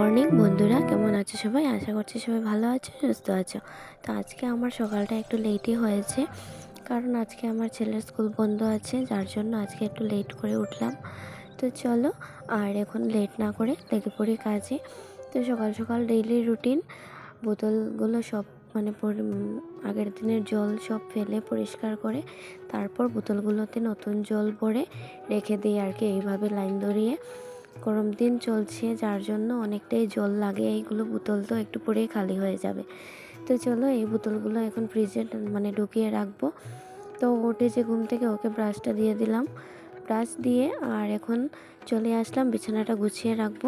Morning বন্ধুরা, কেমন আছো সবাই? আশা করছি সবাই ভালো আছো, সুস্থ আছো। তো আজকে আমার সকালটা একটু লেটই হয়েছে, কারণ আজকে আমার ছেলের স্কুল বন্ধ আছে, যার জন্য আজকে একটু লেট করে উঠলাম। তো চলো, আর এখন লেট না করে লেগে পড়ি কাজে। তো সকাল সকাল ডেইলি রুটিন বোতলগুলো সব মানে পরি- আগের দিনের জল সব ফেলে পরিষ্কার করে, তারপর বোতলগুলোতে নতুন জল ভরে রেখে দিই আর কি, এইভাবে লাইন ধরিয়ে। গরম দিন চলছে, যার জন্য অনেকটাই জল লাগে। এইগুলো বোতল তো একটু পরেই খালি হয়ে যাবে। তো চলো, এই বোতলগুলো এখন ফ্রিজে মানে ঢুকিয়ে রাখব। তো উঠেছে ঘুম থেকে ওকে ব্রাশটা দিয়ে দিলাম। ব্রাশ দিয়ে আর এখন চলে আসলাম, বিছানাটা গুছিয়ে রাখব।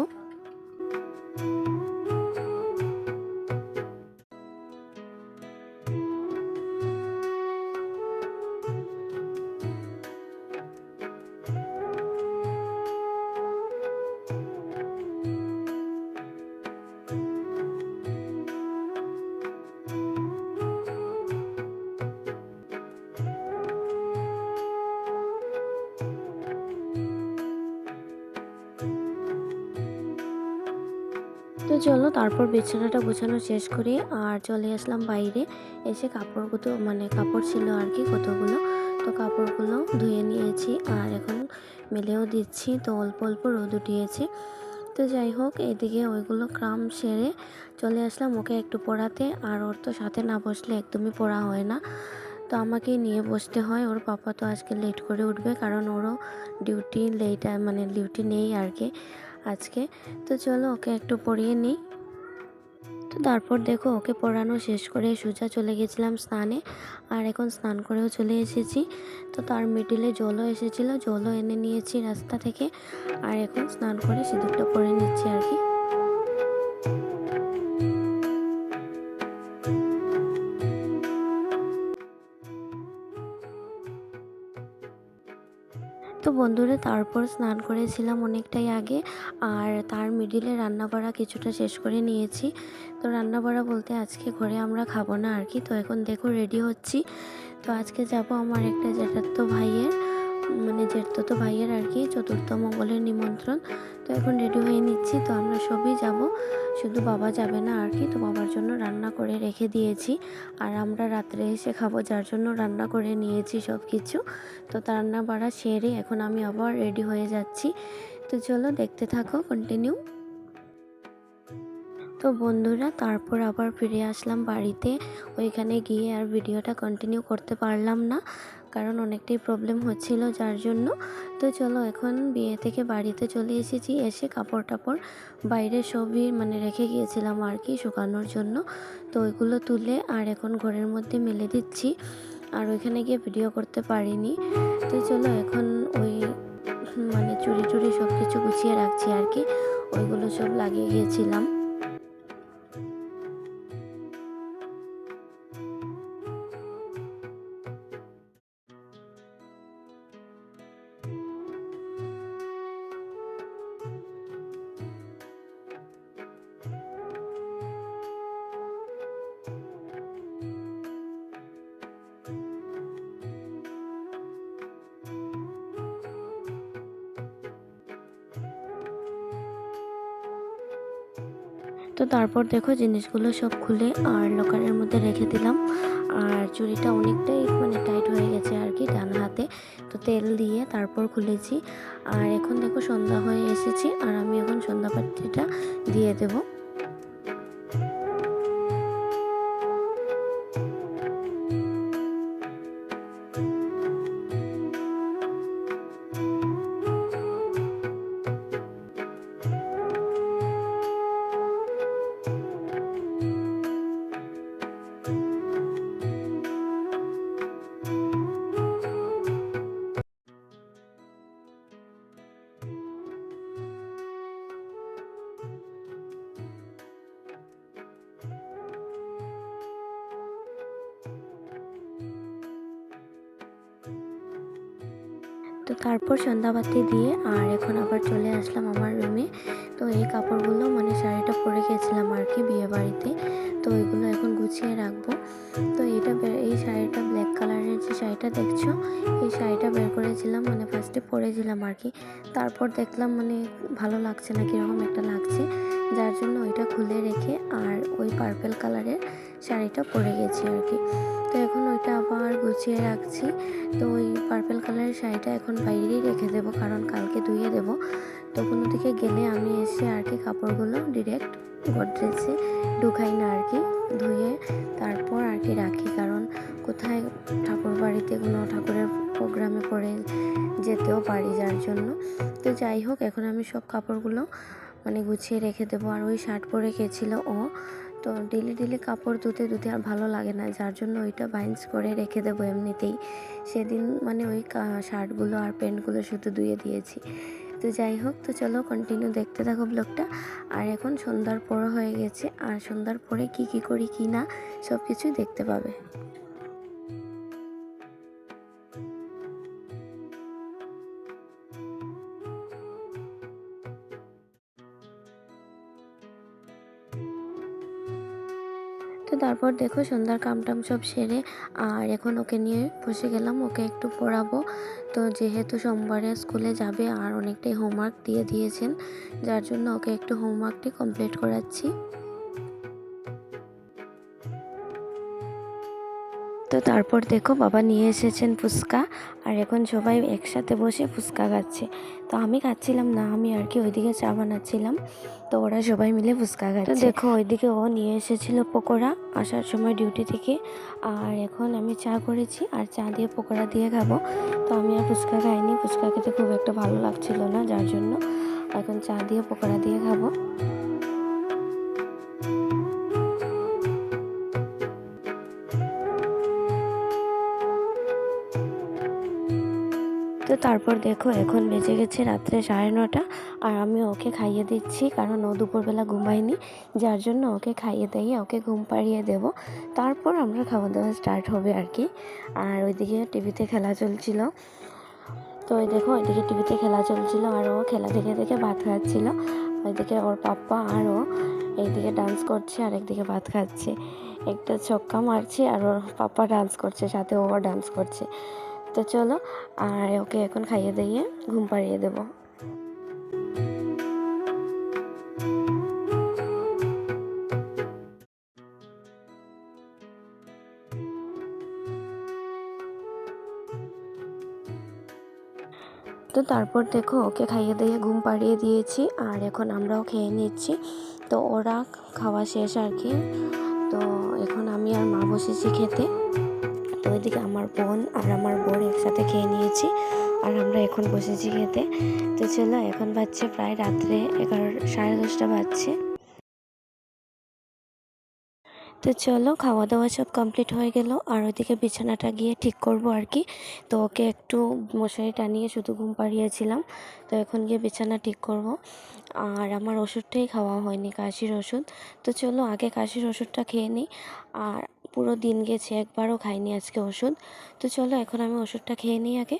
চলো, তারপর বিছানাটা গোছানো শেষ করি আর চলে আসলাম বাইরে। এসে কাপড়গুলো মানে কাপড় ছিল আর কি কতগুলো, তো কাপড়গুলো ধুয়ে নিয়েছি আর এখন মেলেও দিচ্ছি, তো অল্প অল্প রোদ উঠিয়েছি। তো যাই হোক, এদিকে ওইগুলো ক্রাম সেরে চলে আসলাম ওকে একটু পড়াতে আর ওর তো সাথে না বসলে একদমই পড়া হয় না। তো আমাকেই নিয়ে বসতে হয়, ওর পাপা তো আজকে লেট করে উঠবে কারণ ওরও ডিউটি, লেট মানে ডিউটি নেই আর কি। আজকে। তো চলো, ওকে একটু পড়িয়ে নিই। তো তারপর দেখো, ওকে পড়ানো শেষ করে সোজা চলে গেছিলাম স্নানে। আর এখন স্নান করেও চলে এসেছি। তো তার মিডিলে জলও এসেছিল, জলও এনে নিয়েছি রাস্তা থেকে। আর এখন স্নান করে সিঁদুরটা পরে নিচ্ছি আর কি। বন্ধুরা, তারপর স্নান করেছিলাম অনেকটাই আগে আর তার মিডিলে রান্না করা কিছুটা শেষ করে নিয়েছি। তো রান্না করা বলতে আজকে ঘরে আমরা খাব না আর কি। তো এখন দেখো রেডি হচ্ছি। তো আজকে যাব আমার একটা জ্যাঠাতো ভাইয়ের। মানে জেঠত ভাইয়ের আর কি চতুর্থ মঙ্গলের নিমন্ত্রণ, তো এখন রেডি হয়ে নিচ্ছি, তো আমরা সবই যাব। শুধু বাবা যাবে না আর কি, তো বাবার জন্য রান্না করে রেখে দিয়েছি। আর আমরা রাত্রে এসে খাব, যার জন্য রান্না করে নিয়েছি সব কিছু তো রান্না বাড়া সেরে এখন আমি আবার রেডি হয়ে যাচ্ছি। তো চলো দেখতে থাকো কন্টিনিউ তো বন্ধুরা, তারপর আবার ফিরে আসলাম বাড়িতে। ওইখানে গিয়ে আর ভিডিওটা কন্টিনিউ করতে পারলাম না, কারণ অনেকটাই প্রবলেম হচ্ছিল যার জন্য। তো চলো, এখন বিয়ে থেকে বাড়িতে চলে এসেছি। এসে কাপড় টাপড় বাইরে সবই মানে রেখে গিয়েছিলাম আর কি শুকানোর জন্য। তো ওইগুলো তুলে আর এখন ঘরের মধ্যে মেলে দিচ্ছি। আর ওইখানে গিয়ে ভিডিও করতে পারিনি। তো চলো, এখন ওই মানে চুরি চুরি সব কিছু গুছিয়ে রাখছি আর কি। ওইগুলো সব লাগিয়ে গিয়েছিলাম। তো তারপর দেখো জিনিসগুলো সব খুলে আর লকারের মধ্যে রেখে দিলাম। আর চুড়িটা অনেকটাই মানে টাইট হয়ে গেছে আর কি ডান হাতে। তো তেল দিয়ে তারপর খুলেছি। আর এখন দেখো সন্ধ্যা হয়ে এসেছি আর আমি এখন সন্ধ্যা সন্ধ্যাবাতিটা দিয়ে দেবো। তো তারপর সন্ধ্যাবাতি দিয়ে আর এখন আবার চলে আসলাম আমার রুমে। তো এই কাপড়গুলো মানে শাড়িটা পরে গেছিলাম আর কি বিয়ে বাড়িতে। তো এগুলো এখন গুছিয়ে রাখব। তো এটা এই শাড়িটা ব্ল্যাক কালারের যে শাড়িটা দেখছ, এই শাড়িটা বের করেছিলাম মানে ফার্স্টে পরেছিলাম আর কি। তারপর দেখলাম মানে ভালো লাগছে না, কীরকম একটা লাগছে। যার জন্য ওইটা খুলে রেখে আর ওই পার্পেল কালারের শাড়িটা পরে গেছি আর কি। তো এখন ওইটা আবার গুছিয়ে রাখছি। তো ওই পার্পেল কালারের শাড়িটা এখন বাইরেই রেখে দেবো, কারণ কালকে ধুয়ে দেবো। তো কোনো দিকে গেলে আমি এসে আর কি কাপড়গুলো ডিরেক্ট গডরেজে ঢুকাই না আর কি, ধুয়ে তারপর আর কি রাখি। কারণ কোথায় ঠাকুর বাড়িতে কোনো ঠাকুরের প্রোগ্রামে পড়ে যেতেও পারি যার জন্য। তো যাই হোক, এখন আমি সব কাপড়গুলো মানে গুছিয়ে রেখে দেবো। আর ওই শার্ট পরে গেছিল ও। তো ডেলি ডেলি কাপড় ধুতে ধুতে আর ভালো লাগে না, যার জন্য ওইটা বাইন্স করে রেখে দেবো এমনিতেই। সেদিন মানে ওই শার্টগুলো আর প্যান্টগুলো শুধু ধুয়ে দিয়েছি। তো যাই হোক, তো চলো কন্টিনিউ দেখতে থাকো ব্লগটা আর এখন সন্ধ্যার পর হয়ে গেছে। আর সন্ধ্যার পরে কি কি করি কি না সব কিছুই দেখতে পাবে। তারপর দেখো সন্ধ্যার কামটাম সব সেরে, আর এখন ওকে নিয়ে বসে গেলাম, ওকে একটু পড়াবো। তো যেহেতু সোমবারে স্কুলে যাবে আর অনেকটাই হোমওয়ার্ক দিয়ে দিয়েছেন, যার জন্য ওকে একটু হোমওয়ার্কটি কমপ্লিট করাচ্ছি। তারপর দেখো বাবা নিয়ে এসেছেন ফুচকা। আর এখন সবাই একসাথে বসে ফুচকা খাচ্ছে। তো আমি খাচ্ছিলাম না, আমি আর কি ওইদিকে চা বানাচ্ছিলাম। তো ওরা সবাই মিলে ফুচকা খাচ্ছে। দেখো ওইদিকে ও নিয়ে এসেছিল পকোড়া আসার সময় ডিউটি থেকে। আর এখন আমি চা করেছি আর চা দিয়ে পকোড়া দিয়ে খাব। তো আমি আর ফুচকা খাইনি, ফুচকা খেতে খুব একটা ভালো লাগছিল না, যার জন্য এখন চা দিয়ে পকোড়া দিয়ে খাব। তারপর দেখো, এখন বেজে গেছে রাত্রে সাড়ে নটা আর আমি ওকে খাইয়ে দিচ্ছি কারণ ও দুপুরবেলা ঘুমায়নি। যার জন্য ওকে খাইয়ে দিয়ে ওকে ঘুম পাড়িয়ে দেবো। তারপর আমরা খাওয়া দাওয়া স্টার্ট হবে আর কি। আর ওইদিকে টিভিতে খেলা চলছিল। তো ওই দেখো, ওইদিকে টিভিতে খেলা চলছিল আর ও খেলা দেখে দেখে ভাত খাচ্ছিল। ওইদিকে ওর পাপ্পা আর ও এইদিকে ডান্স করছে আর একদিকে ভাত খাচ্ছে। একটা ছক্কা মারছে আর ওর পাপ্পা ডান্স করছে, সাথে ও ডান্স করছে। তো চলো, আর ওকে এখন খাইয়ে দিয়ে ঘুম পাড়িয়ে দেবো। তো তারপর দেখো, ওকে খাইয়ে দিয়ে ঘুম পাড়িয়ে দিয়েছি, আর এখন আমরাও খেয়ে নিচ্ছি। তো ওরা খাওয়া শেষ আর কি। তো এখন আমি আর মা বসেছি খেতে। তো ওইদিকে আমার বোন আর আমার বোন একসাথে খেয়ে নিয়েছি আর আমরা এখন বসেছি খেতে। তো চলো, এখন বাজছে প্রায় রাত্রে এগারো, সাড়ে দশটা বাজছে। তো চলো খাওয়া দাওয়া সব কমপ্লিট হয়ে গেল আর ওইদিকে বিছানাটা গিয়ে ঠিক করব আর কি। তো ওকে একটু মশারি টানিয়ে শুধু ঘুম পাড়িয়েছিলাম। তো এখন গিয়ে বিছানা ঠিক করব। আর আমার ওষুধটাই খাওয়া হয়নি, কাশির ওষুধ। তো চলো, আগে কাশির ওষুধটা খেয়ে নিই। আর পুরো দিন গেছে, একবারও খাইনি আজকে ওষুধ। তো চলো, এখন আমি ওষুধটা খেয়ে নিই আগে।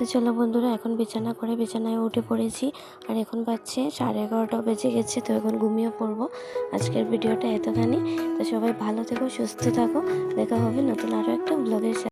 তো চলো বন্ধুরা, এখন বিছানা করে বিছানায় উঠে পড়েছি। আর এখন পাচ্ছে সাড়ে এগারোটা বেজে গেছে, তো এখন ঘুমিয়ে পড়ব। আজকের ভিডিওটা এতখানি। তো সবাই ভালো থেকো, সুস্থ থাকো। দেখা হবে নতুন আরও একটা ব্লগের